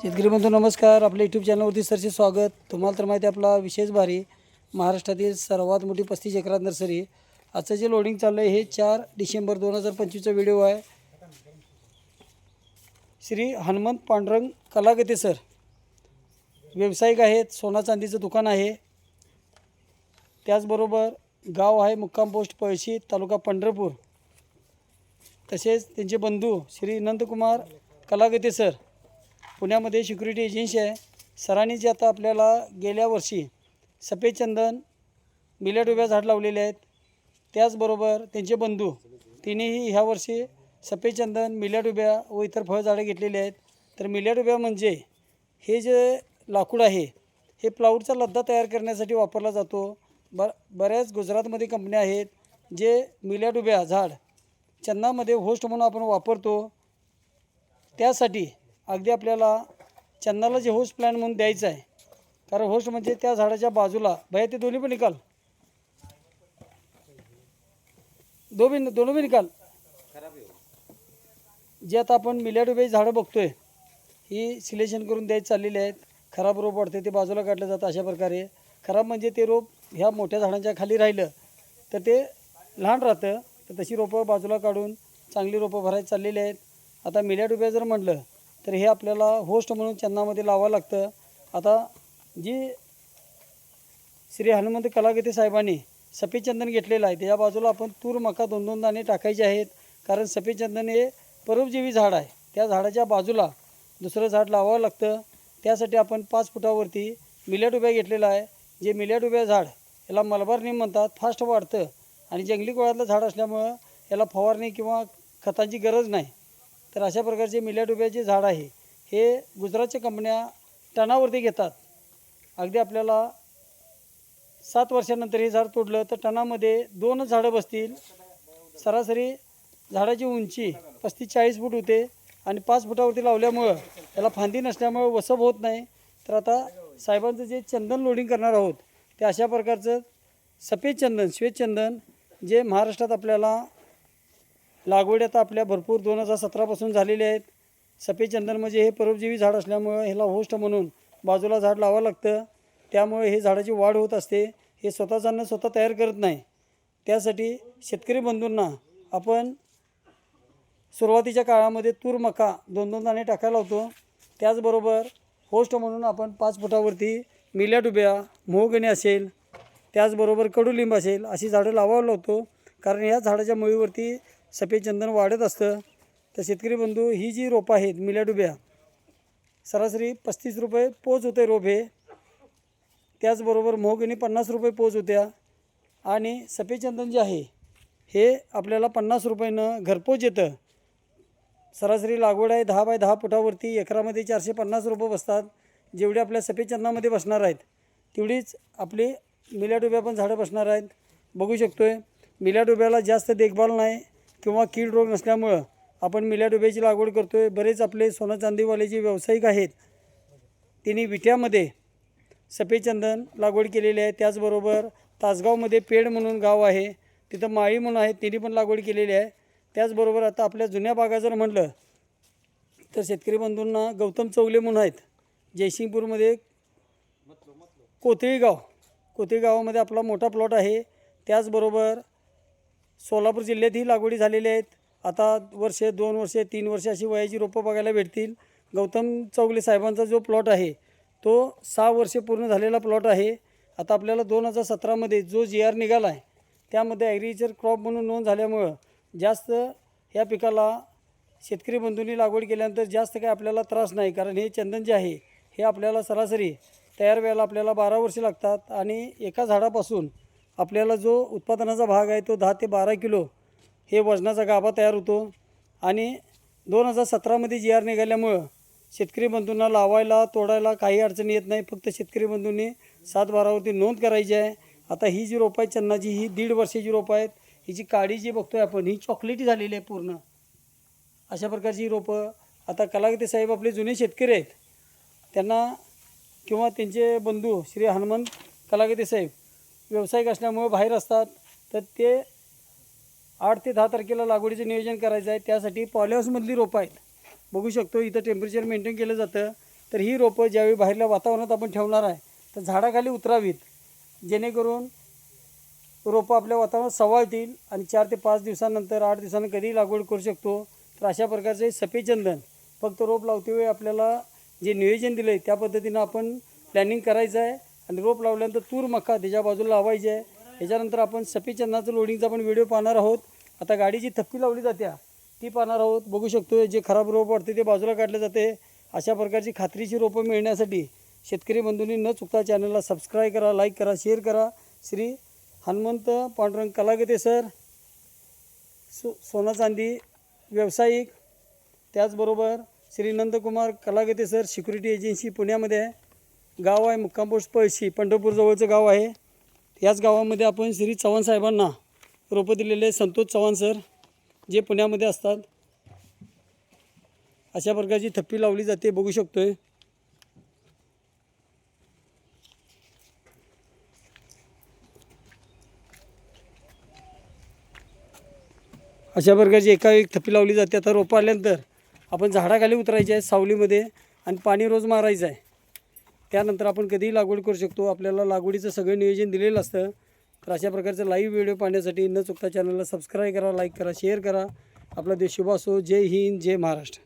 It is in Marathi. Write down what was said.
शेतकरी बंधू नमस्कार. आपल्या यूट्यूब चॅनलवरती सरचे स्वागत. तुम्हाला तर माहिती आहे आपला विशेष भारी महाराष्ट्रातील सर्वात मोठी पस्तीस एकरात नर्सरी. आजचं जे लोडिंग चाललं आहे हे चार डिसेंबर दोन हजार पंचवीसचा व्हिडिओ आहे. श्री हनुमंत पांडुरंग कलागते सर. व्यावसायिक आहेत सोना चांदीचं दुकान आहे. त्याचबरोबर गाव आहे मुक्काम पोस्ट पळशी तालुका पंढरपूर. तसेच त्यांचे बंधू श्री नंदकुमार कलागते सर. पुण्यामध्ये सिक्युरिटी एजन्सी आहे. सरांनी जे आता आपल्याला गेल्या वर्षी सफेद चंदन मिल्या झाड लावलेले आहेत. त्याचबरोबर त्यांचे बंधू तिनेही ह्या वर्षी सफेद चंदन व इतर फळझाडं घेतलेली आहेत. तर मिलेट उभ्या म्हणजे हे जे लाकूड आहे हे प्लाऊडचा लद्दा तयार करण्यासाठी वापरला जातो. ब बऱ्याच गुजरातमध्ये कंपन्या आहेत जे मिलेट उभ्या झाड चंदामध्ये होस्ट म्हणून आपण वापरतो. त्यासाठी अगदी आपल्याला चंदाला जे होस्ट प्लॅन म्हणून द्यायचं आहे. कारण होस्ट म्हणजे त्या झाडाच्या बाजूला भैया ते दोन्ही पण निकाल. दो बी दोन्ही पण निकाल. जे आता आपण मिल्या झाडं बघतोय ही सिलेक्शन करून द्यायची चाललेली आहेत. खराब रोप वाढते ते बाजूला काढलं जातं अशा प्रकारे. खराब म्हणजे ते रोप ह्या मोठ्या झाडांच्या खाली राहिलं तर ते लहान राहतं. तर तशी रोपं बाजूला काढून चांगली रोपं भरायची चाललेली आहेत. आता मिल्या डुब्या जर म्हटलं तर हे आपल्याला होस्ट म्हणून चन्नामध्ये लावावं लागतं. आता जी श्री हनुमंत कलागती साहेबांनी सफेदचंदन घेतलेलं आहे त्या बाजूला आपण तूर मका दोन दोन दाणे टाकायचे आहेत. कारण सफेदचंदन हे परोपजीवी झाड आहे. त्या झाडाच्या बाजूला दुसरं झाड लावावं लागतं. त्यासाठी आपण पाच फुटावरती मिल्याडुब्या घेतलेला आहे. जे मिल्याडुब्या झाड याला मलबार नीम म्हणतात फास्ट वाढतं. आणि जंगली गोळ्यातलं झाड असल्यामुळं याला फवारणी किंवा खतांची गरज नाही. तर अशा प्रकारचे मिल्याडुब्याचे झाड आहे. हे गुजरातच्या कंपन्या टनावरती घेतात. अगदी आपल्याला सात वर्षानंतर हे झाड तोडलं तर टनामध्ये दोनच झाडं बसतील. सरासरी झाडाची उंची पस्तीस चाळीस फूट होते आणि पाच फुटावरती लावल्यामुळं त्याला फांदी नसल्यामुळं वसप होत नाही. तर आता साहेबांचं जे चंदन लोडिंग करणार आहोत ते अशा प्रकारचं सफेद चंदन श्वेतचंदन जे महाराष्ट्रात आपल्याला लागवड आता आपल्या भरपूर दोन हजार सतरापासून झालेले आहेत. सफेद चंदन म्हणजे हे परोपजीवी झाड असल्यामुळं ह्याला होस्ट म्हणून बाजूला झाड लावावं लागतं. त्यामुळे हे झाडाची वाढ होत असते. हे स्वतःच अन्न स्वतः तयार करत नाही. त्यासाठी शेतकरी बंधूंना आपण सुरुवातीच्या काळामध्ये तूर मका दोन दोन दाणे टाकायला होतो. त्याचबरोबर होस्ट म्हणून आपण पाच फुटावरती मिल्या डुब्या मोहगणी असेल त्याचबरोबर कडुलिंब असेल अशी झाडं लावावं लावतो कारण ह्या झाडाच्या मुळीवरती सफेद चंदन वाढत असतं. तर शेतकरी बंधू ही जी रोपं आहेत मिल्याडुब्या सरासरी पस्तीस रुपये पोच होते रोप हे. त्याचबरोबर मोहगिनी पन्नास रुपये पोच होत्या. आणि सफेद चंदन जे आहे हे आपल्याला पन्नास रुपयानं घरपोच येतं. सरासरी लागवड आहे दहा बाय दहा फुटावरती एकरामध्ये चारशे पन्नास रुपये बसतात. जेवढे आपल्या सफेदचंदामध्ये बसणार आहेत तेवढीच आपली मिल्या डोब्या पण झाडं बसणार आहेत. बघू शकतो आहे मिल्या डोब्याला जास्त देखभाल नाही. किंवा कीड रोग नसल्यामुळं आपण मिल्या डोब्याची लागवड करतो आहे बरेच आपले सोनं चांदीवाले जे व्यावसायिक आहेत. त्यांनी विट्यामध्ये सफेदचंदन लागवड केलेली आहे. त्याचबरोबर तासगावमध्ये पेड म्हणून गाव आहे. तिथं माळी म्हणून आहे त्यांनी पण लागवड केलेली आहे. त्याचबरोबर आता आपल्या जुन्या बागा जर म्हटलं तर शेतकरी बंधूंना गौतम चौगले म्हणून आहेत. जयसिंगपूरमध्ये कोथळी गाव. कोथळी गावामध्ये आपला मोठा प्लॉट आहे. त्याचबरोबर सोलापूर जिल्ह्यातही लागवडी झालेल्या आहेत. आता वर्षे दोन वर्षे तीन वर्षे अशी वयाची रोपं बघायला भेटतील. गौतम चौगले साहेबांचा जो प्लॉट आहे तो सहा वर्षे पूर्ण झालेला प्लॉट आहे. आता आपल्याला दोन हजार सतरामध्ये जो जी आर निघाला आहे त्यामध्ये ॲग्रिकल्चर क्रॉप म्हणून नोंद झाल्यामुळं जास्त ह्या पिकाला शेतकरी बंधूंनी लागवड केल्यानंतर जास्त काही आपल्याला त्रास नाही. कारण हे चंदन जे आहे हे आपल्याला सरासरी तयार व्हायला आपल्याला बारा वर्षे लागतात आणि एका झाडापासून आपल्याला जो उत्पादनाचा भाग आहे तो दहा ते बारा किलो हे वजनाचा गाभा तयार होतो. आणि दोन हजार सतरामध्ये जी आर निघाल्यामुळं शेतकरी बंधूंना लावायला तोडायला काही अडचणी येत नाही. फक्त शेतकरी बंधूंनी सात बारावरती नोंद करायची आहे. आता ही जी रोपं आहेत चन्नाची ही दीड वर्षाची रोपं आहेत. हिची काडी जी बघतोय आपण ही चॉकलेटी झालेली आहे पूर्ण. अशा प्रकारची रोपं आता कलागते साहेब आपले जुने शेतकरी आहेत. त्यांना किंवा त्यांचे बंधू श्री हनुमंत कलागते साहेब व्यावसायिक असल्यामुळं बाहेर असतात. तर ते आठ ते दहा तारखेला लागवडीचं नियोजन करायचं आहे. त्यासाठी पॉलिहाऊसमधली रोपं आहेत. बघू शकतो इथं टेम्परेचर मेंटेन केलं जातं. तर ही रोपं ज्यावेळी बाहेरल्या वातावरणात आपण ठेवणार आहे तर झाडाखाली उतरावीत. जेणेकरून रोपं आपल्या वातावरणात सवाळतील आणि चार ते पाच दिवसानंतर आठ दिवसांनी कधीही लागवड करू शकतो. तर अशा प्रकारचे सफेचंदन फक्त रोप लावते वेळी आपल्याला जे नियोजन दिलं आहे त्या पद्धतीनं आपण प्लॅनिंग करायचं आहे. आणि रोप लावल्यानंतर तूर मका त्याच्या बाजूला लावायची. आहे त्याच्यानंतर आपण सफेचंदाचं लोडिंगचा पण व्हिडिओ पाहणार आहोत. आता गाडी जी थप्पी लावली जाते ती पाहणार आहोत. बघू शकतो जे खराब रोप वाटते ते बाजूला काढले जाते. अशा प्रकारची खात्रीची रोपं मिळण्यासाठी शेतकरी बंधूंनी न चुकता चॅनलला सबस्क्राईब करा लाईक करा शेअर करा. श्री हनुमंत पांडुरंग कलागते सर सो सोना चांदी व्यावसायिक. त्याचबरोबर Shri Nandkumar Kalagate sir security agency पुण्यामध्ये आहे. गाव आहे मुक्कामपोस्ट पळशी पंढरपूरजवळचं गाव आहे. याच गावामध्ये आपण श्री चव्हाण साहेबांना रोपं दिलेले संतोष चव्हाण सर जे पुण्यामध्ये असतात. अशा प्रकारची थप्पी लावली जाते बघू शकतोय. अशा प्रकारची एका एक थप्पी लावली जाते. आता रोपं आल्यानंतर आपण झाडाखाली उतरायचे आहे सावलीमध्ये आणि पाणी रोज मारायचं आहे. त्यानंतर आपण कधीही लागवड करू शकतो. आपल्याला लागवडीचं सगळं नियोजन दिलेलं असतं. तर अशा प्रकारचं लाईव्ह व्हिडिओ पाहण्यासाठी न चुकता चॅनलला सबस्क्राईब करा लाईक करा शेअर करा. आपला देश शुभ असो जय हिंद जय महाराष्ट्र.